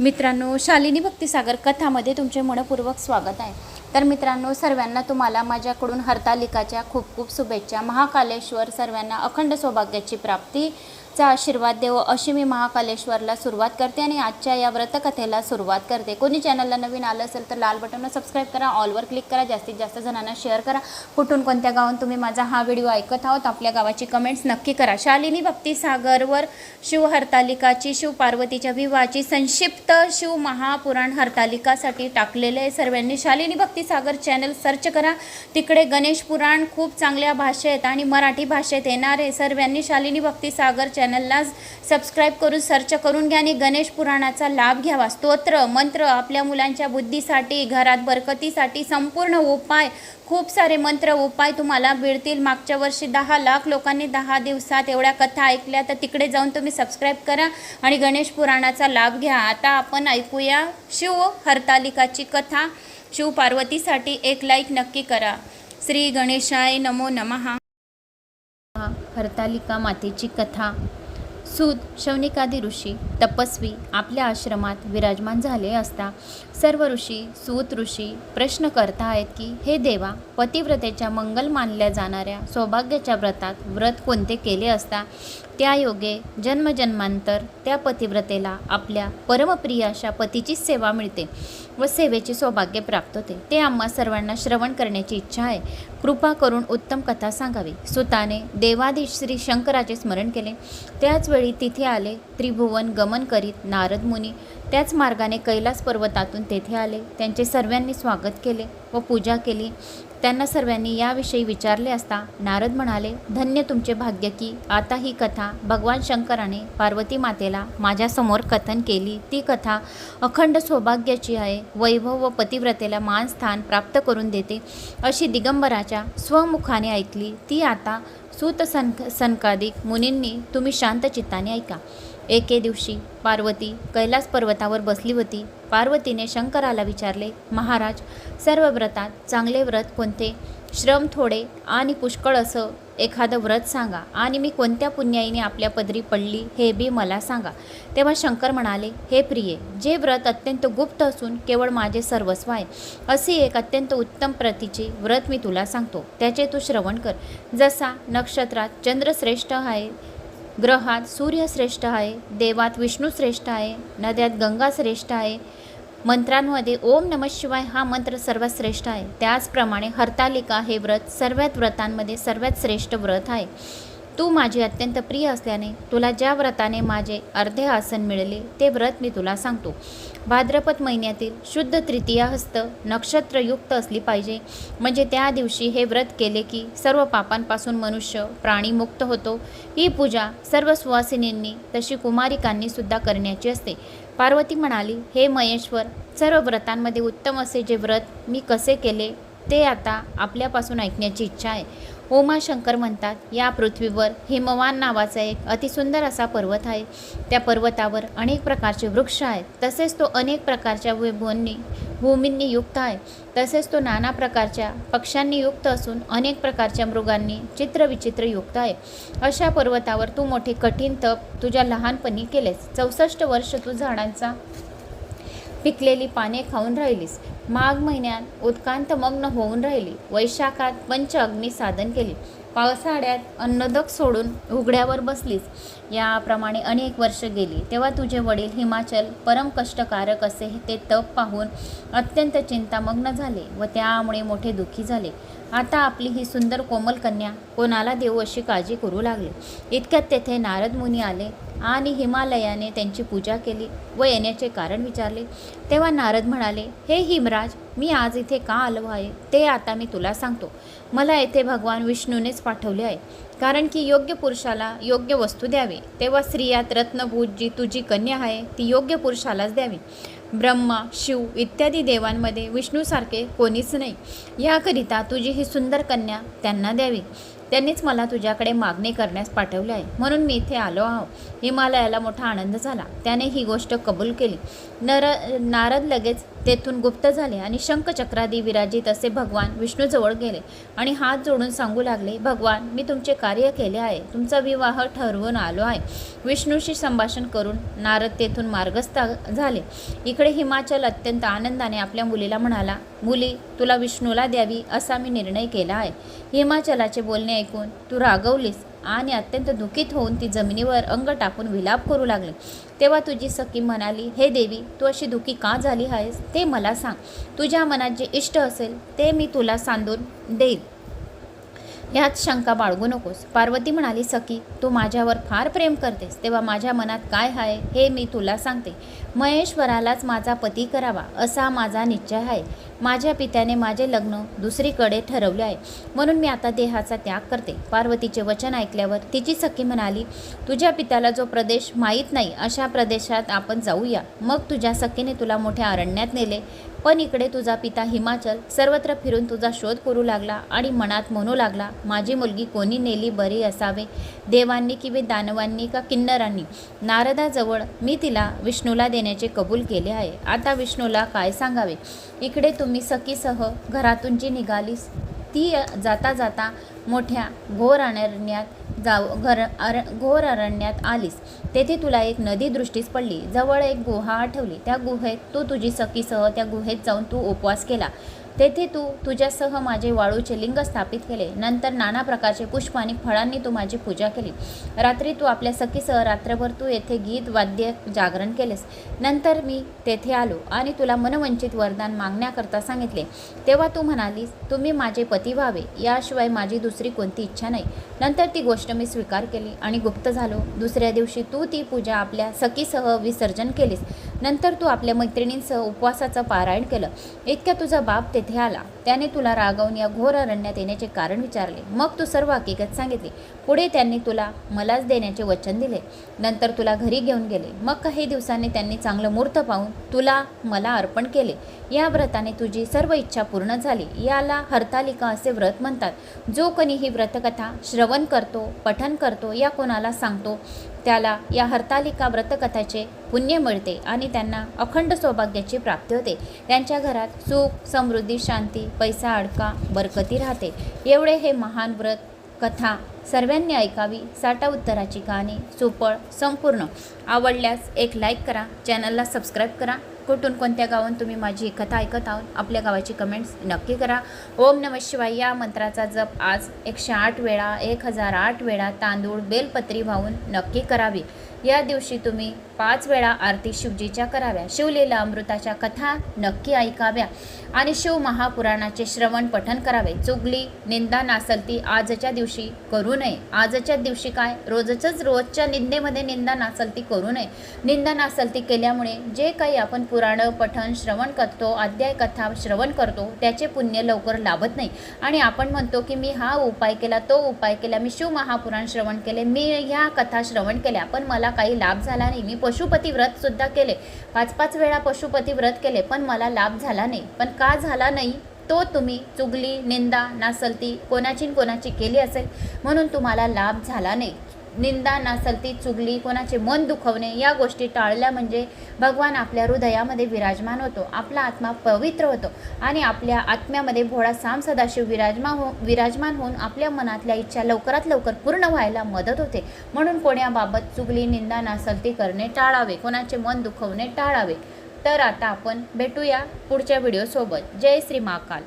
मित्रांनो शालिनी भक्तिसागर कथामध्ये तुमचे मनपूर्वक स्वागत आहे. तर मित्रांनो सर्वांना तुम्हाला माझ्याकडून हरतालिकाच्या खूप खूप शुभेच्छा. महाकालेश्वर सर्वांना अखंड सौभाग्याची प्राप्ती. चा आशीर्वाद देव अशी मी महाकालेश्वरला सुरुवात करते आणि आजच्या या व्रतकथेला सुरुवात करते. कोणी चॅनलला नवीन आलं असेल तर लाल बटनवर सबस्क्राईब करा ऑलवर क्लिक करा जास्तीत जास्त जणांना शेअर करा. कुठून कोणत्या गावात तुम्ही माझा हा व्हिडिओ ऐकत आहोत आपल्या गावाची कमेंट्स नक्की करा. शालिनी भक्तिसागरवर शिव हरतालिकाची शिव पार्वतीच्या विवाहाची संक्षिप्त शिव महापुराण हरतालिकासाठी टाकलेले आहे. सर्वांनी. शालिनी भक्तिसागर चॅनल सर्च करा. तिकडे गणेश पुराण खूप चांगल्या भाषेत आणि मराठी भाषेत येणार आहे. सर्वांनी शालिनी भक्तीसागर चॅनलला सबस्क्राईब करून सर्च करून घ्या आणि गणेश पुराणाचा लाभ घ्यावा. स्तोत्र मंत्र आपल्या मुलांच्या बुद्धीसाठी घरात बरकतीसाठी संपूर्ण उपाय खूप सारे मंत्र उपाय तुम्हाला मिळतील. मागच्या वर्षी दहा लाख लोकांनी दहा दिवसात एवढ्या कथा ऐकल्या तर तिकडे जाऊन तुम्ही सबस्क्राईब करा आणि गणेश पुराणाचा लाभ घ्या. आता आपण ऐकूया शिव हरतालिकाची कथा. शिव पार्वतीसाठी एक लाईक नक्की करा. श्री गणेशाय नमो नमः. हरतालिका मातेची कथा. सूद शौनिकादी ऋषी तपस्वी आपल्या आश्रमात विराजमान झाले असता सर्व ऋषी सूत ऋषी प्रश्न करता आहेत की हे देवा पतिव्रतेच्या मंगल मानल्या जाणाऱ्या सौभाग्याच्या व्रतात व्रत कोणते केले असता? त्या योगे जन्मजन्मांतर त्या पतिव्रतेला आपल्या परमप्रिय अशा पतीची सेवा मिळते व सेवेचे सौभाग्य प्राप्त होते. ते आम्हा सर्वांना श्रवण करण्याची इच्छा आहे. कृपा करून उत्तम कथा सांगावी. सुताने देवाधीश श्री शंकराचे स्मरण केले. त्याच वेळी तिथे आले त्रिभुवन गमन करीत नारद मुनी त्याच मार्गाने कैलास पर्वतातून तेथे आले. त्यांचे सर्वांनी स्वागत केले व पूजा केली. त्यांना सर्वांनी याविषयी विचारले असता नारद म्हणाले धन्य तुमचे भाग्य की आता ही कथा भगवान शंकराने पार्वती मातेला माझ्यासमोर कथन केली. ती कथा अखंड सौभाग्याची आहे. वैभव व पतिव्रतेला मान स्थान प्राप्त करून देते. अशी दिगंबराच्या स्वमुखाने ऐकली. ती आता सूत सन सनकादिक मुनींनी तुम्ही शांत चित्ताने ऐका. एके दिवशी पार्वती कैलास पर्वतावर बसली होती. पार्वतीने शंकराला विचारले महाराज सर्व व्रतात चांगले व्रत कोणते? श्रम थोडे आणि पुष्कळ असं एखादं व्रत सांगा आणि मी कोणत्या पुण्याईने आपल्या पदरी पडली हे बी मला सांगा. तेव्हा शंकर म्हणाले हे प्रिये जे व्रत अत्यंत गुप्त असून केवळ माझे सर्वस्व आहे असे एक अत्यंत उत्तम प्रतीचे व्रत मी तुला सांगतो. त्याचे तू श्रवण कर. जसा नक्षत्रात चंद्र श्रेष्ठ आहे ग्रहात सूर्य श्रेष्ठ आहे देवात विष्णू श्रेष्ठ आहे नद्यात गंगा श्रेष्ठ आहे मंत्रांमध्ये ओम नम शिवाय हा मंत्र सर्वात श्रेष्ठ आहे. त्याचप्रमाणे हरतालिका हे व्रत सर्वात व्रतांमध्ये सर्वात श्रेष्ठ व्रत आहे. तू माझी अत्यंत प्रिय असल्याने तुला ज्या व्रताने माझे अर्धे आसन मिळले ते व्रत मी तुला सांगतो. भाद्रपद महिन्यातील शुद्ध तृतीया हस्त नक्षत्रयुक्त असली पाहिजे. म्हणजे त्या दिवशी हे व्रत केले की सर्व पापांपासून मनुष्य प्राणीमुक्त होतो. ही पूजा सर्व सुवासिनींनी तशी कुमारिकांनी सुद्धा करण्याची असते. पार्वती म्हणाली हे महेश्वर सर्व व्रतांमध्ये उत्तम असे जे व्रत मी कसे केले ते आता आपल्यापासून ऐकण्याची इच्छा आहे. उमाशंकर म्हणतात या पृथ्वीवर हिमवान नावाचा एक अतिसुंदर असा पर्वत आहे. त्या पर्वतावर अनेक प्रकारचे वृक्ष आहेत. तसेच तो अनेक प्रकारच्या भूमींनी भूमींनी युक्त आहे. तसेच तो नाना प्रकारच्या पक्ष्यांनी युक्त असून अनेक प्रकारच्या मृगांनी चित्रविचित्र युक्त आहे. अशा पर्वतावर तू मोठे कठीण तप तुझ्या लहानपणी केलेस. चौसष्ट वर्ष तू झाडांचा पिकलेली पाने खाऊन राहिलीस. माघ महिन्यात उत्कांत मग्न होऊन राहिली. वैशाखात पंच अग्नी साधन केली. पावसाळ्यात अन्नदक सोडून उघड्यावर बसलीस. याप्रमाणे अनेक वर्ष गेली. तेव्हा तुझे वडील हिमाचल परम कष्टकारक असे ते तप पाहून अत्यंत चिंतामग्न झाले व त्यामुळे मोठे दुःखी झाले. आता आपली ही सुंदर कोमल कन्या कोणाला देऊ अशी काळजी करू लागली. इतक्यात तेथे नारद मुनी आले आणि हिमालयाने त्यांची पूजा केली व येण्याचे कारण विचारले. तेव्हा नारद म्हणाले हे हिमराज मी आज इथे का आलो आहे ते आता मी तुला सांगतो. मला येथे भगवान विष्णूनेच पाठवले आहे. कारण की योग्य पुरुषाला योग्य वस्तू द्यावी. तेव्हा स्त्रियात रत्नभूत जी तुझी कन्या आहे ती योग्य पुरुषालाच द्यावी. ब्रह्मा शिव इत्यादी देवांमध्ये विष्णूसारखे कोणीच नाही. याकरिता तुझी ही सुंदर कन्या त्यांना द्यावी. त्यांनीच मला तुझ्याकडे मागणी करण्यास पाठवले आहे. म्हणून मी इथे आलो आहो. हिमालयाला मोठा आनंद झाला. त्याने ही गोष्ट कबूल केली. नर नारद लगेच तेथून गुप्त झाले आणि शंखचक्रादी विराजित असे भगवान विष्णूजवळ गेले. आणि हात जोडून सांगू लागले भगवान मी तुमचे कार्य केले आहे. तुमचा विवाह ठरवून आलो आहे. विष्णूशी संभाषण करून नारद तेथून मार्गस्थ झाले. इकडे हिमाचल अत्यंत आनंदाने आपल्या मुलीला म्हणाला मुली तुला विष्णूला द्यावी असा मी निर्णय केला आहे. हिमाचलाचे बोलणे ऐकून तू रागवलीस आणि अत्यंत दुखीत होऊन ती जमिनीवर अंग टाकून विलाप करू लागली. तेव्हा तुझी सखी म्हणाली हे देवी तू अशी दुःखी का झाली आहेस? ते मला सांग. तुझ्या मनात जे इष्ट असेल ते मी तुला सांधून देईल ह्यात शंका बाळगू नकोस. पार्वती म्हणाली सखी तू माझ्यावर फार प्रेम करतेस. तेव्हा माझ्या मनात काय आहे हे मी तुला सांगते. महेश्वरालाच माझा पती करावा असा माझा निश्चय आहे. माझ्या पित्याने माझे लग्न दुसरीकडे ठरवले आहे. म्हणून मी आता देहाचा त्याग करते. पार्वतीचे वचन ऐकल्यावर तिची सखी म्हणाली तुझ्या पित्याला जो प्रदेश माहीत नाही अशा प्रदेशात आपण जाऊया. मग तुझ्या सखीने तुला मोठ्या अरण्यात नेले. पण इकडे तुझा पिता हिमाचल सर्वत्र फिरून तुझा शोध करू लागला आणि मनात म्हणू लागला माझी मुलगी कोणी नेली बरी असावे? देवांनी किंवा दानवांनी का किन्नरांनी? नारदाजवळ मी तिला विष्णूला देण्याचे कबूल केले आहे. आता विष्णूला काय सांगावे? इकडे तुम्ही सखीसह घरातून जी निघालीस. ती जाता जाता मोठ्या घोर अरण्यात जाव घर अर घोर अरण्यात आलीस. तेथे तुला एक नदी दृष्टीस पडली. जवळ एक गुहा आठवली. त्या गुहेत तू तुझी सखीसह त्या गुहेत जाऊन तू उपवास केला. तेथे तू तुझ्यासह माझे वाळूचे लिंग स्थापित केले. नंतर नाना प्रकारचे पुष्प आणि फळांनी तू माझी पूजा केली. रात्री तू आपल्या सखीसह रात्रभर तू येथे गीत वाद्य जागरण केलेस. नंतर मी तेथे आलो आणि तुला मनवंचित वरदान मागण्याकरता सांगितले. तेव्हा तू म्हणालीस तुम्ही माझे पती व्हावे. याशिवाय माझी दुसरी कोणती इच्छा नाही. नंतर ती गोष्ट मी स्वीकार केली आणि गुप्त झालो. दुसऱ्या दिवशी तू ती पूजा आपल्या सखीसह विसर्जन केलीस. नंतर तू आपल्या मैत्रिणींसह उपवासाचं पारायण केलं. इतक्या तुझा बाप तेथे आला. त्याने तुला रागवून या घोर अरण्यात येण्याचे कारण विचारले. मग तू सर्व हकीकत सांगितली. पुढे त्यांनी तुला मलाच देण्याचे वचन दिले. नंतर तुला घरी घेऊन गेले. मग काही दिवसांनी त्यांनी चांगलं मूर्त पाहून तुला मला अर्पण केले. या व्रताने तुझी सर्व इच्छा पूर्ण झाली. याला हरतालिका असे व्रत म्हणतात. जो कोणी ही व्रतकथा श्रवण करतो पठन करतो या कोणाला सांगतो त्याला या हरतालिका व्रतकथाचे पुण्य मिळते आणि त्यांना अखंड सौभाग्याची प्राप्ती होते. त्यांच्या घरात सुख समृद्धी शांती पैसा अडका बरकती राहते. एवढे हे महान व्रत कथा सर्वांनी ऐकावी साठा उत्तराची गाणी सुपळ संपूर्ण. आवडल्यास एक लाईक करा चॅनलला सबस्क्राईब करा. कुठून कोणत्या गावात तुम्ही माझी कथा ऐकत आहोत आपल्या गावाची कमेंट्स नक्की करा. ओम नम शिवाय. या मंत्राचा जप आज एकशे आठ वेळा एक हजार आठ वेळा तांदूळ बेलपत्री वाहून नक्की करावी. या दिवशी तुम्ही पाच वेळा आरती शिवजीच्या कराव्या. शिवलीला अमृताच्या कथा नक्की ऐकाव्या आणि शिव महापुराणाचे श्रवण पठन करावे. चुगली निंदा नासलती आजच्या दिवशी करू नये. आजच्या दिवशी काय? रोजच रोजच्या निंदेमध्ये निंदा नासलती करू नये. निंदा नासलती केल्यामुळे जे काही आपण पुराण पठन श्रवण करतो अध्याय कथा श्रवण करतो त्याचे पुण्य लवकर लाभत नाही. आणि आपण म्हणतो की मी हा उपाय केला तो उपाय केला मी शिव महापुराण श्रवण केले मी ह्या कथा श्रवण केल्या पण मला काही लाभ झाला नाही. मी पशुपती व्रतसुद्धा केले. पाच पाच वेळा पशुपती व्रत केले पण मला लाभ झाला नाही. पण का झाला नाही? तो तुम्ही चुगली निंदा नासलती कोणाची न कोणाची केली असेल. म्हणून तुम्हाला लाभ झाला नाही. निंदा नासलती चुगली कोणाचे मन दुखवणे या गोष्टी टाळल्या म्हणजे भगवान आपल्या हृदयामध्ये विराजमान होतो. आपला आत्मा पवित्र होतो आणि आपल्या आत्म्यामध्ये भोळा साम सदाशिव विराजमान हो विराजमान होऊन आपल्या मनातल्या इच्छा लवकरात लवकर पूर्ण व्हायला मदत होते. म्हणून कोण्याबाबत चुगली निंदा नासलती करणे टाळावे कोणाचे मन दुखवणे टाळावे. तर आता आपण भेटूया पुढच्या व्हिडिओसोबत जय श्री महाकाल.